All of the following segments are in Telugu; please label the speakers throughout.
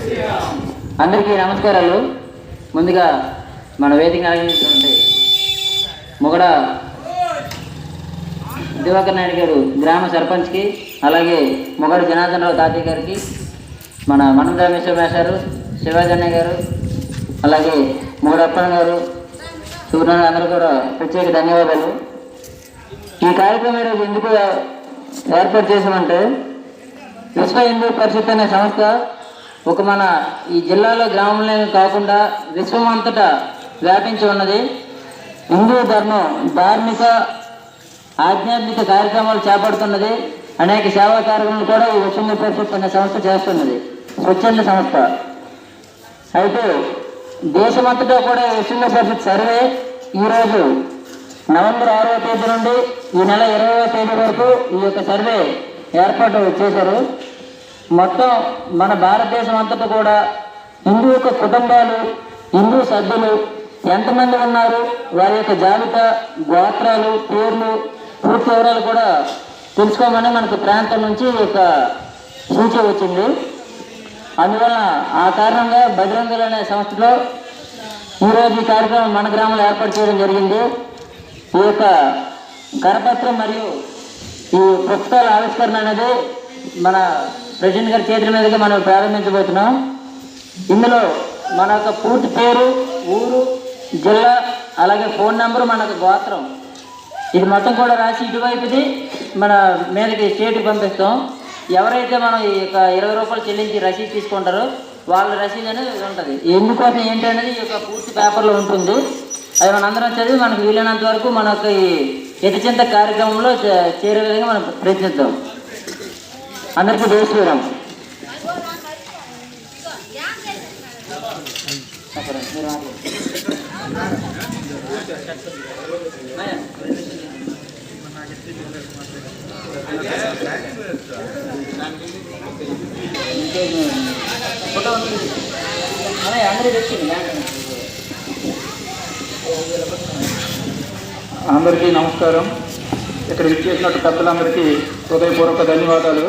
Speaker 1: అందరికీ నమస్కారాలు. ముందుగా మన వేదిక ఆలోచించినటువంటి మొగడ దివాకర్ నాయుడు గారు గ్రామ సర్పంచ్కి అలాగే మొగడ జనార్దన్ రావు తాతయ్య గారికి మన మనం రామేశ్వర మేషారు గారు అలాగే మొగడ అప్పన్న గారు సూర్యనారాయణ అందరూ కూడా ప్రత్యేక ధన్యవాదాలు. ఈ కార్యక్రమం ఈరోజు ఎందుకు ఏర్పాటు చేసామంటే విశ్వ హిందూ పరిషత్ అనే సంస్థ ఒక మన ఈ జిల్లాలో గ్రామంలో కాకుండా విశ్వం అంతటా వ్యాపించి ఉన్నది. హిందూ ధర్మం ధార్మిక ఆధ్యాత్మిక కార్యక్రమాలు చేపడుతున్నది. అనేక సేవా కార్యక్రమాలు కూడా ఈ విశ్వ పరిషత్ అనే సంస్థ చేస్తున్నది. స్వచ్ఛంద సంస్థ. అయితే దేశమంతటా కూడా ఈ విశ్వ పరిషత్ సర్వే ఈరోజు నవంబర్ ఆరవ తేదీ నుండి ఈ నెల ఇరవై తేదీ వరకు ఈ యొక్క సర్వే ఏర్పాటు చేశారు. మొత్తం మన భారతదేశం అంతటా కూడా హిందూ యొక్క కుటుంబాలు హిందూ సభ్యులు ఎంతమంది ఉన్నారు? వారి యొక్క జాబితా గోత్రాలు పేర్లు పూర్తి వివరాలు కూడా తెలుసుకోమని మనకు ప్రాంతం నుంచి ఒక సూచన వచ్చింది. అందువలన ఆ కారణంగా బజరంగులు అనే సంస్థలో ఈరోజు ఈ కార్యక్రమం మన గ్రామంలో ఏర్పాటు చేయడం జరిగింది. ఈ యొక్క కరపత్రం మరియు ఈ పుస్తకాల ఆవిష్కరణ అనేది మన ప్రెసిడెంట్ గారి చేతుల మీదుగా మనం ప్రారంభించబోతున్నాం. ఇందులో మన యొక్క పూర్తి పేరు ఊరు జిల్లా అలాగే ఫోన్ నెంబరు మన గోత్రం. ఇది మొత్తం కూడా రాసి ఇటువైపుది మన మీదకి స్టేట్కి పంపిస్తాం. ఎవరైతే మనం ఈ యొక్క ఇరవై రూపాయలు చెల్లించి రసీదు తీసుకుంటారో వాళ్ళ రసీదు అనేది ఉంటుంది. ఎందుకోసం ఏంటి అనేది ఈ యొక్క పూర్తి పేపర్లో ఉంటుంది. అది మన అందరం చదివి మనకు వీలైనంత వరకు మన యొక్క ఈ ఎతిచింత కార్యక్రమంలో చే- చేరే విధంగా మనం ప్రయత్నిద్దాం. అందరికీ జై శ్రీరామ్.
Speaker 2: అందరికీ నమస్కారం. ఇక్కడ విచ్చేసినట్టు పెద్దలందరికీ హృదయపూర్వక ధన్యవాదాలు.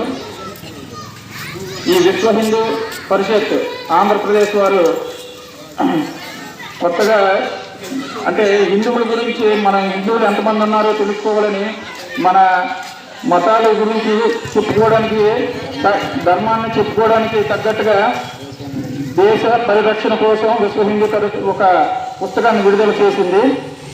Speaker 2: ఈ విశ్వ హిందూ పరిషత్ ఆంధ్రప్రదేశ్ వారు కొత్తగా అంటే హిందువుల గురించి మన హిందువులు ఎంతమంది ఉన్నారో తెలుసుకోవాలని మన మతాల గురించి చెప్పుకోవడానికి ధర్మాన్ని చెప్పుకోవడానికి తగ్గట్టుగా దేశ పరిరక్షణ కోసం విశ్వ హిందూ ఒక పుస్తకాన్ని విడుదల చేసింది.